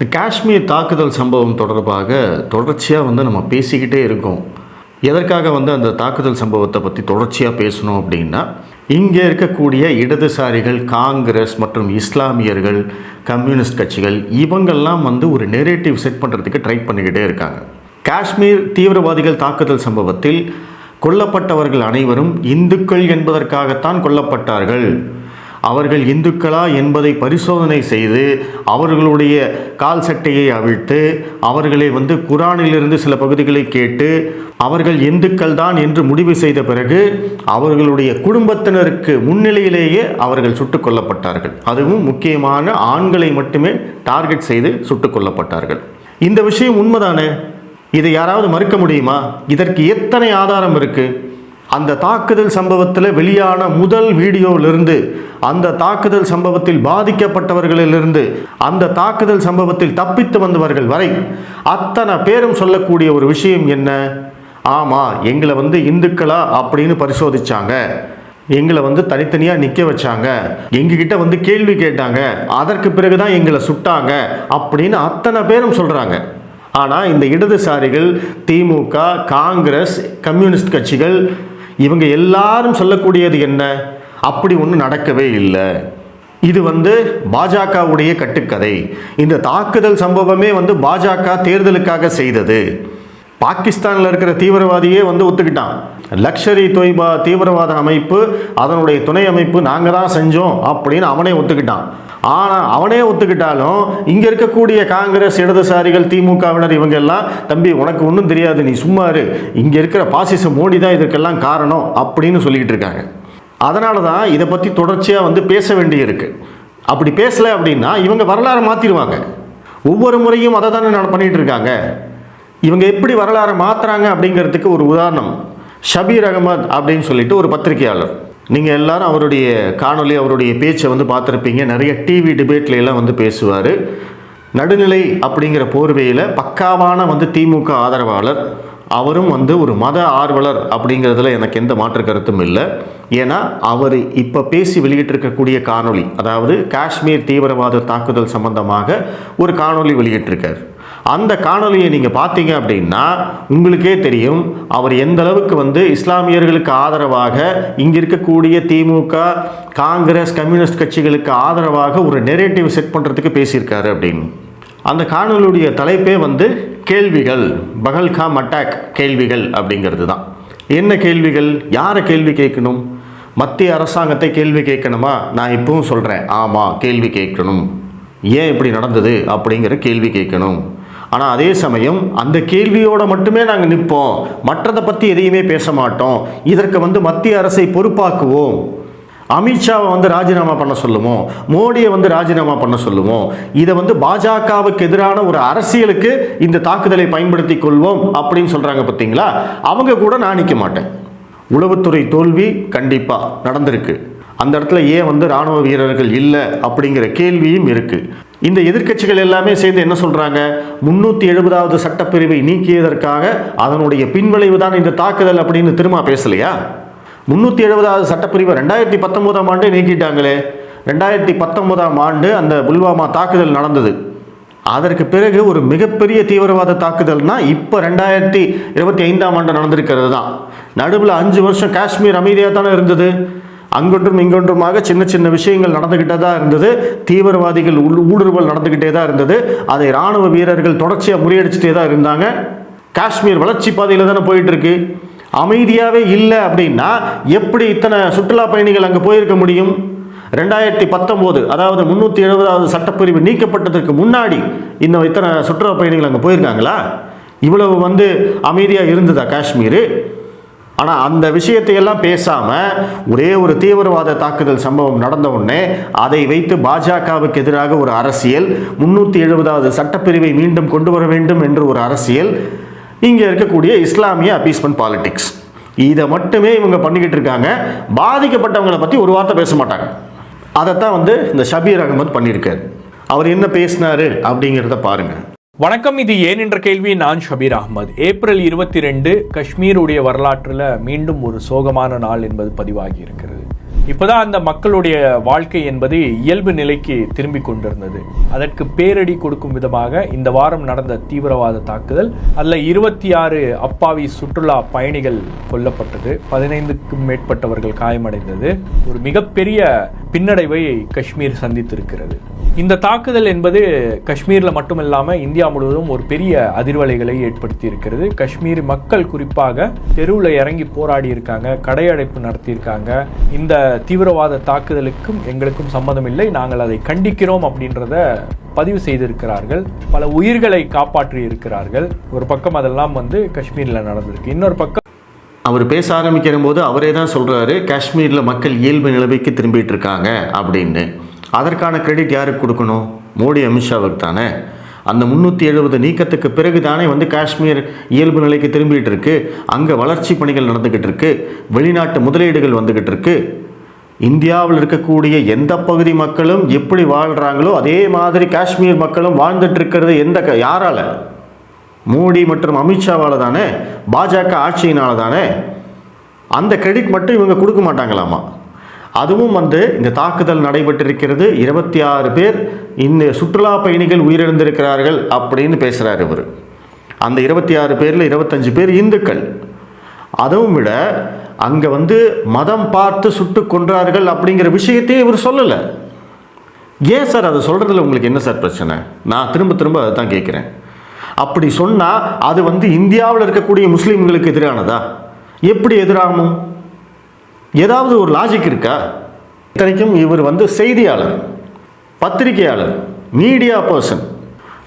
இந்த காஷ்மீர் தாக்குதல் சம்பவம் தொடர்பாக தொடர்ச்சியாக வந்து நம்ம பேசிக்கிட்டே இருக்கோம். எதற்காக வந்து அந்த தாக்குதல் சம்பவத்தை பற்றி தொடர்ச்சியாக பேசணும் அப்படின்னா இங்கே இருக்கக்கூடிய இடதுசாரிகள் காங்கிரஸ் மற்றும் இஸ்லாமியர்கள் கம்யூனிஸ்ட் கட்சிகள் இவங்கெல்லாம் வந்து ஒரு நெரேட்டிவ் செட் பண்ணுறதுக்கு ட்ரை பண்ணிக்கிட்டே இருக்காங்க. காஷ்மீர் தீவிரவாதிகள் தாக்குதல் சம்பவத்தில் கொல்லப்பட்டவர்கள் அனைவரும் இந்துக்கள் என்பதற்காகத்தான் கொல்லப்பட்டார்கள். அவர்கள் இந்துக்களா என்பதை பரிசோதனை செய்து அவர்களுடைய கால் சட்டையை அவிழ்த்து அவர்களை வந்து குரானிலிருந்து சில பகுதிகளை கேட்டு அவர்கள் இந்துக்கள் தான் என்று முடிவு செய்த பிறகு அவர்களுடைய குடும்பத்தினருக்கு முன்னிலையிலேயே அவர்கள் சுட்டுக் கொல்லப்பட்டார்கள். அதுவும் முக்கியமான ஆண்களை மட்டுமே டார்கெட் செய்து சுட்டுக் கொல்லப்பட்டார்கள். இந்த விஷயம் உண்மைதானே? இதை யாராவது மறுக்க முடியுமா? இதற்கு எத்தனை ஆதாரம் இருக்குது அந்த தாக்குதல் சம்பவத்தில் வெளியான முதல் வீடியோவிலிருந்து அந்த தாக்குதல் சம்பவத்தில் பாதிக்கப்பட்டவர்களிலிருந்து அந்த தாக்குதல் சம்பவத்தில் தப்பித்து வந்தவர்கள் வரை அத்தனை பேரும் சொல்லக்கூடிய ஒரு விஷயம் என்ன? ஆமாம் எங்களை வந்து இந்துக்களா அப்படின்னு பரிசோதித்தாங்க எங்களை வந்து தனித்தனியாக நிற்க வச்சாங்க. எங்ககிட்ட வந்து கேள்வி கேட்டாங்க. அதற்கு பிறகு தான் எங்களை சுட்டாங்க அப்படின்னு அத்தனை பேரும் சொல்கிறாங்க ஆனால் இந்த இடதுசாரிகள் திமுக காங்கிரஸ் கம்யூனிஸ்ட் கட்சிகள் இவங்க எல்லாரும் சொல்லக்கூடியது என்ன? அப்படி ஒன்றும் நடக்கவே இல்லை. இது வந்து பாஜகவுடைய கட்டுக்கதை. இந்த தாக்குதல் சம்பவமே வந்து பாஜக தேர்தலுக்காக செய்தது. பாகிஸ்தானில் இருக்கிற தீவிரவாதியே வந்து ஒத்துக்கிட்டான். லக்ஷரி தொய்பா தீவிரவாத அமைப்பு அதனுடைய துணை அமைப்பு நாங்கள் தான் செஞ்சோம் அப்படின்னு அவனே ஒத்துக்கிட்டான். ஆனால் அவனே ஒத்துக்கிட்டாலும் இங்கே இருக்கக்கூடிய காங்கிரஸ் இடதுசாரிகள் திமுகவினர் இவங்க எல்லாம் தம்பி உனக்கு ஒன்றும் தெரியாது நீ சும்மா இரு. இங்கே இருக்கிற பாசிச மோடி தான் இதற்கெல்லாம் காரணம் அப்படின்னு சொல்லிக்கிட்டு இருக்காங்க. அதனால தான் இதை பற்றி தொடர்ச்சியாக வந்து பேச வேண்டியிருக்கு. அப்படி பேசலை அப்படின்னா இவங்க வரலாறை மாற்றிடுவாங்க ஒவ்வொரு முறையும் அதை தானே நான் பண்ணிகிட்டு இருக்காங்க. இவங்க எப்படி வரலாறை மாற்றுறாங்க அப்படிங்கிறதுக்கு ஒரு உதாரணம். ஷபீர் அகமது அப்படின்னு சொல்லிட்டு ஒரு பத்திரிகையாளர். நீங்கள் எல்லாரும் அவருடைய காணொளி அவருடைய பேச்சை வந்து பார்த்துருப்பீங்க. நிறைய டிவி டிபேட்ல எல்லாம் வந்து பேசுவார். நடுநிலை அப்படிங்கிற போர்வையில் பக்காவான வந்து திமுக ஆதரவாளர். அவரும் வந்து ஒரு மத ஆர்வலர் அப்படிங்கிறதுல எனக்கு எந்த மாற்று கருத்தும் இல்லை. ஏன்னா அவர் இப்போ பேசி வெளியிட்டிருக்கக்கூடிய காணொளி அதாவது காஷ்மீர் தீவிரவாத தாக்குதல் சம்பந்தமாக ஒரு காணொளி வெளியிட்டிருக்கார். அந்த காணொலியை நீங்கள் பார்த்தீங்க அப்படின்னா உங்களுக்கே தெரியும் அவர் எந்த அளவுக்கு வந்து இஸ்லாமியர்களுக்கு ஆதரவாக இங்கே இருக்கக்கூடிய திமுக காங்கிரஸ் கம்யூனிஸ்ட் கட்சிகளுக்கு ஆதரவாக ஒரு நெரேட்டிவ் செட் பண்ணுறதுக்கு பேசியிருக்காரு அப்படின்னு. அந்த காணொலியுடைய தலைப்பே வந்து கேள்விகள் பகல்காம் அட்டாக் கேள்விகள் அப்படிங்கிறது தான். என்ன கேள்விகள்? யாரை கேள்வி கேட்கணும்? மத்திய அரசாங்கத்தை கேள்வி கேட்கணுமா? நான் இப்பவும் சொல்கிறேன் ஆமாம் கேள்வி கேட்கணும். ஏன் இப்படி நடந்தது அப்படிங்கிற கேள்வி கேட்கணும். ஆனால் அதே சமயம் அந்த கேள்வியோட மட்டுமே நாங்கள் நிற்போம். மற்றதை பற்றி எதையுமே பேச மாட்டோம். இதற்கு வந்து மத்திய அரசை பொறுப்பாக்குவோம். அமித்ஷாவை வந்து ராஜினாமா பண்ண சொல்லுவோம் மோடியை வந்து ராஜினாமா பண்ண சொல்லுவோம் இதை வந்து பாஜகவுக்கு எதிரான ஒரு அரசியலுக்கு இந்த தாக்குதலை பயன்படுத்தி கொள்வோம் அப்படின்னு சொல்கிறாங்க பார்த்தீங்களா? அவங்க கூட நான் நிற்க மாட்டேன். உளவுத்துறை தோல்வி கண்டிப்பாக நடந்திருக்கு. அந்த இடத்துல ஏன் வந்து ராணுவ வீரர்கள் இல்லை அப்படிங்கிற கேள்வியும் இருக்குது இந்த எதிர்க்கட்சிகள் எல்லாமே சேர்ந்து என்ன சொல்கிறாங்க முந்நூற்றி எழுபதாவது சட்டப்பிரிவை நீக்கியதற்காக அதனுடைய பின்விளைவு தான் இந்த தாக்குதல் அப்படின்னு திரும்ப பேசலையா? முந்நூற்றி எழுபதாவது சட்டப்பிரிவை ரெண்டாயிரத்தி பத்தொம்போதாம் ஆண்டே நீக்கிட்டாங்களே. ரெண்டாயிரத்தி பத்தொம்போதாம் ஆண்டு அந்த புல்வாமா தாக்குதல் நடந்தது. அதற்கு பிறகு ஒரு மிகப்பெரிய தீவிரவாத தாக்குதல்னா இப்போ ரெண்டாயிரத்தி இருபத்தி ஐந்தாம் ஆண்டு நடந்திருக்கிறது தான் நடுவில் அஞ்சு வருஷம் காஷ்மீர் அமைதியாக தானே இருந்தது. அங்கொன்றும் இங்கொன்றுமாக சின்ன சின்ன விஷயங்கள் நடந்துக்கிட்டே தான் இருந்தது. தீவிரவாதிகள் உள் ஊடுருவல் நடந்துக்கிட்டே தான் இருந்தது. அதை இராணுவ வீரர்கள் தொடர்ச்சியாக முறியடிச்சிட்டே தான் இருந்தாங்க. காஷ்மீர் வளர்ச்சி பாதையில் தானே போயிட்டு இருக்கு. அமைதியாகவே இல்லை அப்படின்னா எப்படி இத்தனை சுற்றுலா பயணிகள் அங்கே போயிருக்க முடியும்? ரெண்டாயிரத்தி பத்தொம்போது அதாவது முந்நூற்றி எழுபதாவது சட்டப்பிரிவு நீக்கப்பட்டதற்கு முன்னாடி இன்னும் இத்தனை சுற்றுலா பயணிகள் அங்கே போயிருக்காங்களா? இவ்வளவு வந்து அமைதியாக இருந்ததா காஷ்மீர்? ஆனால் அந்த விஷயத்தையெல்லாம் பேசாமல் ஒரே ஒரு தீவிரவாத தாக்குதல் சம்பவம் நடந்த உடனே அதை வைத்து பாஜகவுக்கு எதிராக ஒரு அரசியல் முன்னூற்றி எழுபதாவது சட்டப்பிரிவை மீண்டும் கொண்டு வர வேண்டும் என்று ஒரு அரசியல் இங்கே இருக்கக்கூடிய இஸ்லாமிய அப்பீஸ்மெண்ட் பாலிடிக்ஸ் இதை மட்டுமே இவங்க பண்ணிக்கிட்டு இருக்காங்க. பாதிக்கப்பட்டவங்களை பற்றி ஒரு வார்த்தை பேச மாட்டாங்க. அதைத்தான் வந்து இந்த ஷபீர் அகமது பண்ணியிருக்காரு. அவர் என்ன பேசினாரு அப்படிங்கிறத பாருங்கள் வணக்கம் இது ஏன் என்ற கேள்வி நான் ஷபீர் அகமது ஏப்ரல் இருபத்தி ரெண்டு காஷ்மீருடைய வரலாற்றில் மீண்டும் ஒரு சோகமான நாள் என்பது பதிவாகி இருக்கிறது. இப்போதான் அந்த மக்களுடைய வாழ்க்கை என்பது இயல்பு நிலைக்கு திரும்பி கொண்டிருந்தது. அதற்கு பேரடி கொடுக்கும் விதமாக இந்த வாரம் நடந்த தீவிரவாத தாக்குதல் அதில் இருபத்தி ஆறு அப்பாவி சுற்றுலா பயணிகள் கொல்லப்பட்டது. பதினைந்துக்கும் மேற்பட்டவர்கள் காயமடைந்தது. ஒரு மிகப்பெரிய பின்னடைவை காஷ்மீர் சந்தித்திருக்கிறது. இந்த தாக்குதல் என்பது காஷ்மீரில் மட்டுமில்லாமல் இந்தியா முழுவதும் ஒரு பெரிய அதிர்வலைகளை ஏற்படுத்தி இருக்கிறது காஷ்மீர் மக்கள் குறிப்பாக தெருவில் இறங்கி போராடி இருக்காங்க கடையடைப்பு நடத்தியிருக்காங்க. இந்த தீவிரவாத தாக்குதலுக்கும் எங்களுக்கும் சம்மதம் இல்லை. நாங்கள் அதை கண்டிக்கிறோம் அப்படின்றத பதிவு செய்திருக்கிறார்கள். பல உயிர்களை காப்பாற்றி இருக்கிறார்கள் ஒரு பக்கம் அதெல்லாம் வந்து காஷ்மீரில் நடந்திருக்கு. இன்னொரு பக்கம் அவர் பேச ஆரம்பிக்கிற போது அவரே தான் சொல்கிறாரு காஷ்மீரில் மக்கள் இயல்பு நிலைமைக்கு திரும்பிட்டு இருக்காங்க அப்படின்னு. அதற்கான கிரெடிட் யாருக்கு கொடுக்கணும்? மோடி அமித்ஷாவுக்கு தானே? அந்த முந்நூற்றி எழுபது நீக்கத்துக்கு பிறகு தானே வந்து காஷ்மீர் இயல்பு நிலைக்கு திரும்பிகிட்டு இருக்கு. அங்கே வளர்ச்சி பணிகள் நடந்துக்கிட்டு இருக்கு. வெளிநாட்டு முதலீடுகள் வந்துக்கிட்டு இருக்கு. இந்தியாவில் இருக்கக்கூடிய எந்த பகுதி மக்களும் எப்படி வாழ்கிறாங்களோ அதே மாதிரி காஷ்மீர் மக்களும் வாழ்ந்துட்டு இருக்கிறது எந்த க யாரால்? மோடி மற்றும் அமித்ஷாவால் தானே? பாஜக ஆட்சியினால் தானே? அந்த கிரெடிட் மட்டும் இவங்க கொடுக்க மாட்டாங்களாமா? அதுவும் வந்து இந்த தாக்குதல் நடைபெற்றிருக்கிறது. இருபத்தி ஆறு பேர் இந்த சுற்றுலா பயணிகள் உயிரிழந்திருக்கிறார்கள் அப்படின்னு பேசுகிறார் இவர். அந்த இருபத்தி ஆறு பேரில் இருபத்தஞ்சு பேர் இந்துக்கள். அதுவும் விட அங்கே வந்து மதம் பார்த்து சுட்டு கொன்றார்கள் அப்படிங்கிற விஷயத்தையே இவர் சொல்லலை. ஏன் சார் அதை சொல்கிறதுல உங்களுக்கு என்ன சார் பிரச்சனை? நான் திரும்ப திரும்ப அதை தான் கேட்குறேன். அப்படி சொன்னால் அது வந்து இந்தியாவில் இருக்கக்கூடிய முஸ்லீம்களுக்கு எதிரானதா? எப்படி எதிராகும்? ஏதாவது ஒரு லாஜிக் இருக்கா? இத்தனைக்கும் இவர் வந்து செய்தியாளர் பத்திரிகையாளர் மீடியா பர்சன்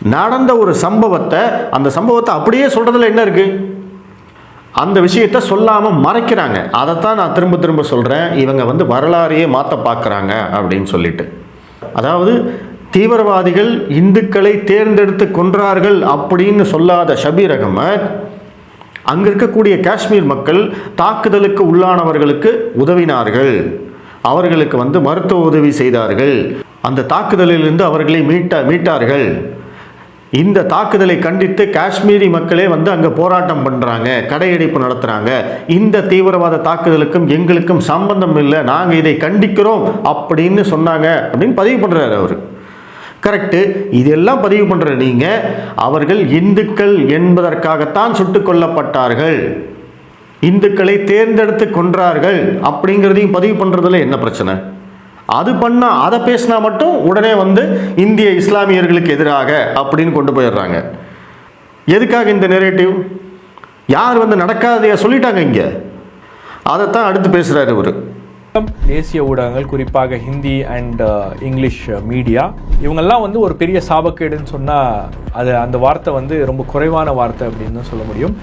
நடந்த ஒரு சம்பவத்தை அந்த சம்பவத்தை அப்படியே சொல்கிறதுல என்ன இருக்குது அந்த விஷயத்த சொல்லாமல் மறைக்கிறாங்க. அதைத்தான் நான் திரும்ப திரும்ப சொல்கிறேன் இவங்க வந்து வரலாறையே மாற்ற பார்க்குறாங்க அப்படின்னு சொல்லிட்டு. அதாவது தீவிரவாதிகள் இந்துக்களை தேர்ந்தெடுத்து கொன்றார்கள் அப்படின்னு சொல்லாத ஷபீர் அகமத் அங்கே இருக்கக்கூடிய காஷ்மீர் மக்கள் தாக்குதலுக்கு உள்ளானவர்களுக்கு உதவினார்கள். அவர்களுக்கு வந்து மருத்துவ உதவி செய்தார்கள். அந்த தாக்குதலிலிருந்து அவர்களை மீட்ட மீட்டார்கள். இந்த தாக்குதலை கண்டித்து காஷ்மீரி மக்களே வந்து அங்கே போராட்டம் பண்ணுறாங்க கடையடைப்பு நடத்துகிறாங்க இந்த தீவிரவாத தாக்குதலுக்கும் எங்களுக்கும் சம்பந்தம் இல்லை நாங்கள் இதை கண்டிக்கிறோம் அப்படின்னு சொன்னாங்க அப்படின்னு பதிவு பண்ணுறாரு அவர். கரெக்டு இதெல்லாம் பதிவு பண்ணுற நீங்கள் அவர்கள் இந்துக்கள் என்பதற்காகத்தான் சுட்டு கொல்லப்பட்டார்கள். இந்துக்களை தேர்ந்தெடுத்து கொன்றார்கள் அப்படிங்கிறதையும் பதிவு பண்ணுறதுல என்ன பிரச்சனை? அது பண்ணால் அதை பேசினா மட்டும் உடனே வந்து இந்திய இஸ்லாமியர்களுக்கு எதிராக அப்படின்னு கொண்டு போயிடுறாங்க. எதுக்காக இந்த நெரேட்டிவ் யார் வந்து நடக்காதையா சொல்லிட்டாங்க இங்கே. அதைத்தான் அடுத்து பேசுகிறாரு இவர். தேசிய ஊடகங்கள் குறிப்பாக ஹிந்தி அண்ட் இங்கிலீஷ் மீடியா இவங்கெல்லாம் வந்து ஒரு பெரிய சாபக்கேடுன்னு சொன்னால் அது அந்த வார்த்தை வந்து ரொம்ப குறைவான வார்த்தை அப்படின்னு சொல்ல முடியும்.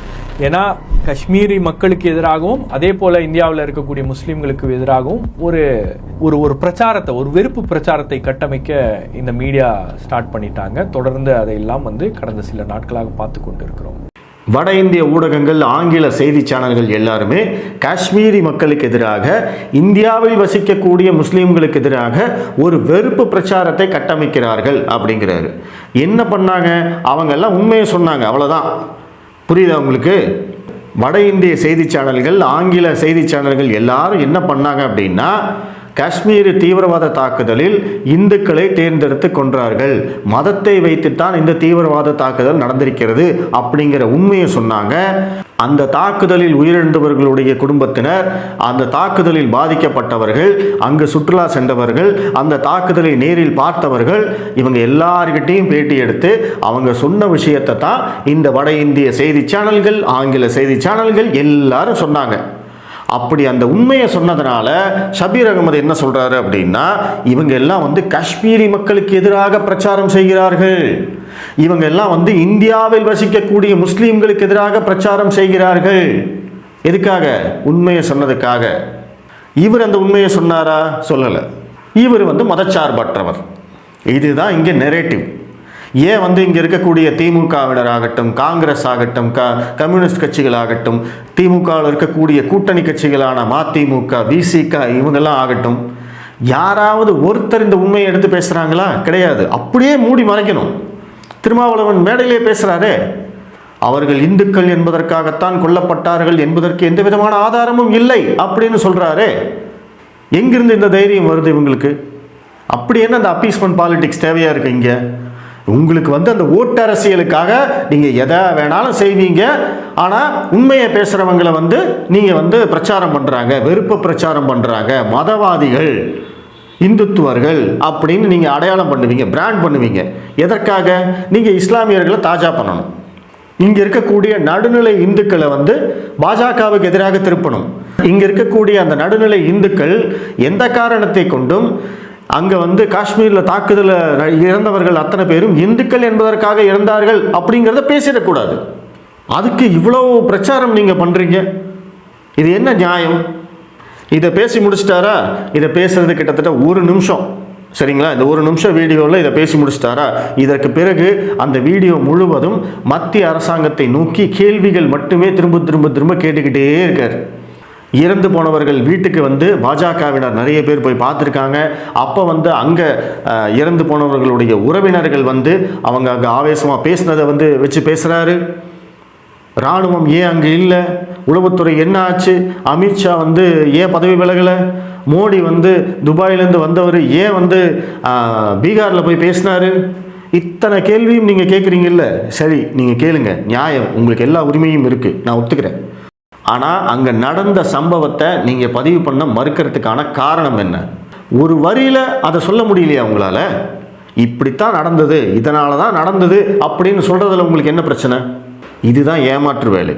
ஏன்னா காஷ்மீரி மக்களுக்கு எதிராகவும் அதே போல் இந்தியாவில் இருக்கக்கூடிய முஸ்லீம்களுக்கு எதிராகவும் ஒரு ஒரு ஒரு பிரச்சாரத்தை ஒரு வெறுப்பு பிரச்சாரத்தை கட்டமைக்க இந்த மீடியா ஸ்டார்ட் பண்ணிட்டாங்க. தொடர்ந்து அதையெல்லாம் வந்து கடந்த சில நாட்களாக பார்த்து கொண்டு இருக்கிறோம் வட இந்திய ஊடகங்கள் ஆங்கில செய்தி சேனல்கள் எல்லாருமே காஷ்மீரி மக்களுக்கு எதிராக இந்தியாவில் வசிக்கக்கூடிய முஸ்லீம்களுக்கு எதிராக ஒரு வெறுப்பு பிரச்சாரத்தை கட்டமைக்கிறார்கள் அப்படிங்கிறாரு. என்ன பண்ணாங்க? அவங்கெல்லாம் உண்மையை சொன்னாங்க. அவ்வளோதான் புரியுதா உங்களுக்கு? வட இந்திய செய்தி சேனல்கள் ஆங்கில செய்தி சேனல்கள் எல்லாரும் என்ன பண்ணாங்க அப்படின்னா காஷ்மீர் தீவிரவாத தாக்குதலில் இந்துக்களை தேர்ந்தெடுத்து கொன்றார்கள். மதத்தை வைத்துத்தான் இந்த தீவிரவாத தாக்குதல் நடந்திருக்கிறது அப்படிங்கிற உண்மையை சொன்னாங்க. அந்த தாக்குதலில் உயிரிழந்தவர்களுடைய குடும்பத்தினர் அந்த தாக்குதலில் பாதிக்கப்பட்டவர்கள் அங்கு சுற்றுலா சென்றவர்கள் அந்த தாக்குதலை நேரில் பார்த்தவர்கள் இவங்க எல்லார்கிட்டையும் பேட்டி எடுத்து அவங்க சொன்ன விஷயத்தை தான் இந்த வட இந்திய செய்தி சேனல்கள் ஆங்கில செய்தி சேனல்கள் எல்லாரும் சொன்னாங்க. அப்படி அந்த உண்மையை சொன்னதுனால ஷபீர் அகமது என்ன சொல்றாரு அப்படின்னா இவங்க எல்லாம் வந்து காஷ்மீரி மக்களுக்கு எதிராக பிரச்சாரம் செய்கிறார்கள். இவங்க எல்லாம் வந்து இந்தியாவில் வசிக்கக்கூடிய முஸ்லீம்களுக்கு எதிராக பிரச்சாரம் செய்கிறார்கள். எதுக்காக? உண்மையை சொன்னதுக்காக. இவர் அந்த உண்மையை சொன்னாரா? சொல்லலை. இவர் வந்து மதச்சார்பற்றவர். இதுதான் இங்கே நெரேட்டிவ் ஏன் வந்து இங்கே இருக்கக்கூடிய திமுகவினர் ஆகட்டும் காங்கிரஸ் ஆகட்டும் க கம்யூனிஸ்ட் கட்சிகள் ஆகட்டும் திமுகவில் இருக்கக்கூடிய கூட்டணி கட்சிகளான மதிமுக விசிக இவங்கெல்லாம் ஆகட்டும் யாராவது ஒருத்தர் இந்த உண்மையை எடுத்து பேசுகிறாங்களா கிடையாது. அப்படியே மூடி மறைக்கணும். திருமாவளவன் மேடையிலே பேசுகிறாரே அவர்கள் இந்துக்கள் என்பதற்காகத்தான் கொல்லப்பட்டார்கள் என்பதற்கு எந்த விதமான ஆதாரமும் இல்லை அப்படின்னு சொல்கிறாரே எங்கிருந்து இந்த தைரியம் வருது இவங்களுக்கு? அப்படி என்ன அந்த அப்பீஸ்மெண்ட் பாலிடிக்ஸ் தேவையாக இருக்குது இங்கே? உங்களுக்கு வந்து அந்த ஓட்டு அரசியலுக்காக நீங்கள் எதை வேணாலும் செய்வீங்க. ஆனால் உண்மையை பேசுகிறவங்களை வந்து நீங்கள் வந்து பிரச்சாரம் பண்ணுறாங்க வெறுப்பு பிரச்சாரம் பண்ணுறாங்க மதவாதிகள் இந்துத்துவர்கள் அப்படின்னு நீங்கள் அடையாளம் பண்ணுவீங்க பிராண்ட் பண்ணுவீங்க. எதற்காக? நீங்கள் இஸ்லாமியர்களை தாஜா பண்ணணும். இங்கே இருக்கக்கூடிய நடுநிலை இந்துக்களை வந்து பாஜகவுக்கு எதிராக திருப்பணும். இங்கே இருக்கக்கூடிய அந்த நடுநிலை இந்துக்கள் எந்த காரணத்தை கொண்டும் அங்கே வந்து காஷ்மீரில் தாக்குதலில் இறந்தவர்கள் அத்தனை பேரும் இந்துக்கள் என்பதற்காக இறந்தார்கள் அப்படிங்கிறத பேசிடக்கூடாது. அதுக்கு இவ்வளோ பிரச்சாரம் நீங்கள் பண்ணுறீங்க இது என்ன நியாயம்? இதை பேசி முடிச்சிட்டாரா? இதை பேசுறது கிட்டத்தட்ட ஒரு நிமிஷம். சரிங்களா? இந்த ஒரு நிமிஷம் வீடியோவில் இதை பேசி முடிச்சிட்டாரா? இதற்கு பிறகு அந்த வீடியோ முழுவதும் மத்திய அரசாங்கத்தை நோக்கி கேள்விகள் மட்டுமே திரும்ப திரும்ப திரும்ப கேட்டுக்கிட்டே இருக்கார். இறந்து போனவர்கள் வீட்டுக்கு வந்து பாஜகவினர் நிறைய பேர் போய் பார்த்துருக்காங்க. அப்போ வந்து அங்கே இறந்து போனவர்களுடைய உறவினர்கள் வந்து அவங்க அங்கே ஆவேசமாக பேசினதை வந்து வச்சு பேசுகிறாரு ராணுவம் ஏன் அங்கே இல்லை? உளவுத்துறை என்ன ஆச்சு? அமித்ஷா வந்து ஏன் பதவி விலகலை? மோடி வந்து துபாயிலேருந்து வந்தவர் ஏன் வந்து பீகாரில் போய் பேசினாரு? இத்தனை கேள்வியும் நீங்கள் கேட்குறீங்கல்ல சரி நீங்கள் கேளுங்க. நியாயம். உங்களுக்கு எல்லா உரிமையும் இருக்குது நான் ஒத்துக்கிறேன். ஆனால் அங்கே நடந்த சம்பவத்தை நீங்கள் பதிவு பண்ண மறுக்கிறதுக்கான காரணம் என்ன? ஒரு வரியில் அதை சொல்ல முடியலையா உங்களால்? இப்படித்தான் நடந்தது இதனால தான் நடந்தது அப்படின்னு சொல்கிறதுல உங்களுக்கு என்ன பிரச்சனை? இதுதான் ஏமாற்று வேலை.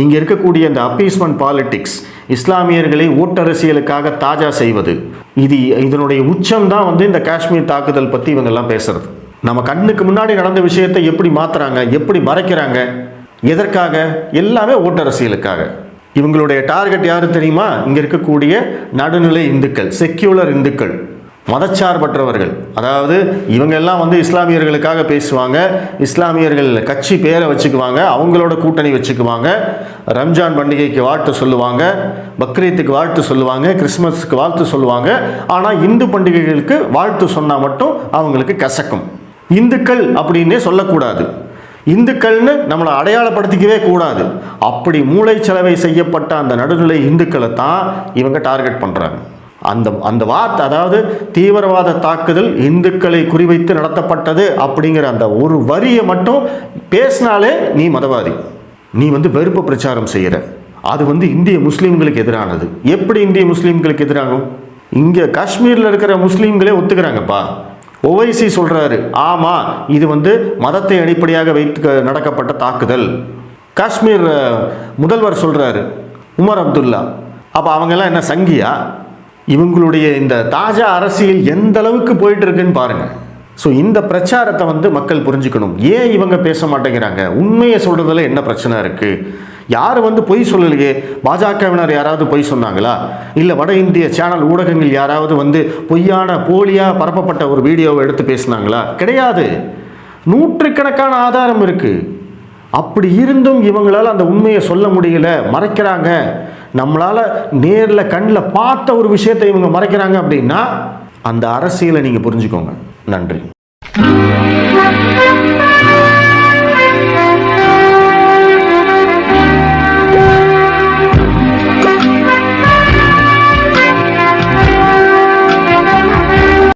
இங்கே இருக்கக்கூடிய இந்த அப்பீஸ்மெண்ட் பாலிட்டிக்ஸ் இஸ்லாமியர்களை ஓட்டரசியலுக்காக தாஜா செய்வது இது இதனுடைய உச்சம் தான் வந்து இந்த காஷ்மீர் தாக்குதல் பற்றி இவங்கெல்லாம் பேசுறது. நம்ம கண்ணுக்கு முன்னாடி நடந்த விஷயத்தை எப்படி மாற்றுறாங்க எப்படி மறைக்கிறாங்க எதற்காக? எல்லாமே ஓட்டரசியலுக்காக. இவங்களுடைய டார்கெட் யார் தெரியுமா? இங்கே இருக்கக்கூடிய நடுநிலை இந்துக்கள் செக்யூலர் இந்துக்கள் மதச்சார்பற்றவர்கள். அதாவது இவங்க எல்லாம் வந்து இஸ்லாமியர்களுக்காக பேசுவாங்க. இஸ்லாமியர்கள் கட்சி பேரை வச்சுக்குவாங்க அவங்களோட கூட்டணி வச்சுக்குவாங்க. ரம்ஜான் பண்டிகைக்கு வாழ்த்து சொல்லுவாங்க பக்ரீத்துக்கு வாழ்த்து சொல்லுவாங்க கிறிஸ்மஸுக்கு வாழ்த்து சொல்லுவாங்க. ஆனால் இந்து பண்டிகைகளுக்கு வாழ்த்து சொன்னால் மட்டும் அவங்களுக்கு கசக்கும். இந்துக்கள் அப்படின்னே சொல்லக்கூடாது. இந்துக்கள்னு நம்மளை அடையாளப்படுத்திக்கவே கூடாது. அப்படி மூளை செலவை செய்யப்பட்ட அந்த நடுநிலை இந்துக்களை தான் இவங்க டார்கெட் பண்ணுறாங்க அந்த அந்த வார்த்தை அதாவது தீவிரவாத தாக்குதல் இந்துக்களை குறிவைத்து நடத்தப்பட்டது அப்படிங்கிற அந்த ஒரு வரியை மட்டும் பேசினாலே நீ மதவாதி. நீ வந்து வெறுப்பு பிரச்சாரம் செய்கிற அது வந்து இந்திய முஸ்லீம்களுக்கு எதிரானது. எப்படி இந்திய முஸ்லீம்களுக்கு எதிராகும்? இங்கே காஷ்மீரில் இருக்கிற முஸ்லீம்களே ஒத்துக்கிறாங்கப்பா. ஒவைசி சொல்கிறாரு ஆமாம் இது வந்து மதத்தை அடிப்படையாக வைத்து நடக்கப்பட்ட தாக்குதல். காஷ்மீர் முதல்வர் சொல்கிறாரு உமர் அப்துல்லா. அப்போ அவங்கெல்லாம் என்ன சங்கியா? இவங்களுடைய இந்த தாஜா அரசியல் எந்த அளவுக்கு போயிட்டு இருக்குன்னு ஸோ இந்த பிரச்சாரத்தை வந்து மக்கள் புரிஞ்சுக்கணும். ஏன் இவங்க பேச மாட்டேங்கிறாங்க? உண்மையை சொல்கிறதுல என்ன பிரச்சனை இருக்குது யார் வந்து பொய் சொல்லலையே? பாஜகவினர் யாராவது பொய் சொன்னாங்களா? இல்லை வட இந்திய சேனல் ஊடகங்கள் யாராவது வந்து பொய்யான போலியாக பரப்பப்பட்ட ஒரு வீடியோவை எடுத்து பேசுனாங்களா? கிடையாது. நூற்றுக்கணக்கான ஆதாரம் இருக்குது அப்படி இருந்தும் இவங்களால் அந்த உண்மையை சொல்ல முடியல. மறைக்கிறாங்க. நம்மளால் நேரில் கண்ணில் பார்த்த ஒரு விஷயத்தை இவங்க மறைக்கிறாங்க அப்படின்னா அந்த அரசியலை நீங்கள் புரிஞ்சுக்கோங்க. நன்றி.